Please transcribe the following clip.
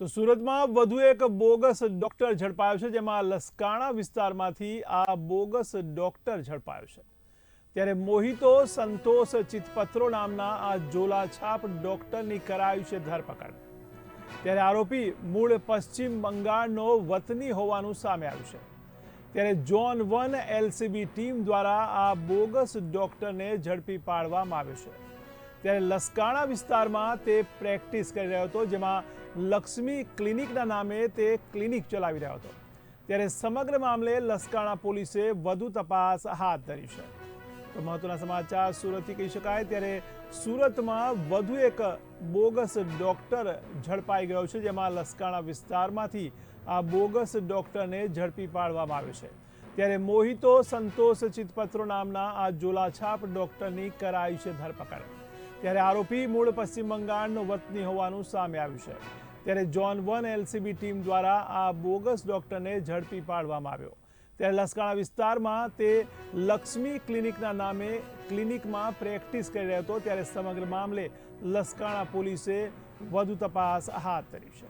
તો સુરતમાં વધુ એક બોગસ ડોક્ટર ઝડપાયો છે, જેમાં લસકાણા વિસ્તારમાંથી આ બોગસ ડોક્ટર ઝડપાયો છે. ત્યારે મોહિતો સંતોષ ચિતપત્રો નામના આ જોલાછાપ ડોક્ટરની કરાયું છે ધરપકડ. ત્યારે આરોપી મૂળ પશ્ચિમ બંગાળનો વતની હોવાનું સામે આવ્યું છે. ત્યારે જોન વન એલસીબી ટીમ દ્વારા આ બોગસ ડોક્ટરને ઝડપી પાડવામાં આવ્યો છે. ત્યારે લસકાણા વિસ્તારમાં તે પ્રેક્ટિસ કરી રહ્યો હતો, જેમાં લક્ષ્મી ક્લિનિકના નામે તે ક્લિનિક ચલાવી રહ્યો હતો. ત્યારે સમગ્ર મામલે લસકાણા પોલીસે વધુ તપાસ હાથ ધરી છે. તો મહત્વના સમાચાર સુરતથી કહી શકાય, ત્યારે સુરતમાં વધુ એક બોગસ ડોક્ટર ઝડપાઈ ગયો છે, જેમાં લસકાણા વિસ્તારમાંથી આ બોગસ ડોક્ટરને ઝડપી પાડવામાં આવ્યો છે. ત્યારે મોહિતો સંતોષ ચિતપત્રો નામના આ જોલાછાપ ડોક્ટરની કરાઈ છે ધરપકડ. ત્યારે આરોપી મૂળ પશ્ચિમ બંગાળનો વતની હોવાનું સામે આવ્યું છે. ત્યારે જોન વન એલસીબી ટીમ દ્વારા આ બોગસ ડોક્ટરને ઝડપી પાડવામાં આવ્યો. ત્યારે લસકાણા વિસ્તારમાં તે લક્ષ્મી ક્લિનિકના નામે ક્લિનિકમાં પ્રેક્ટિસ કરી રહ્યો હતો. ત્યારે સમગ્ર મામલે લસકાણા પોલીસે વધુ તપાસ હાથ ધરી છે.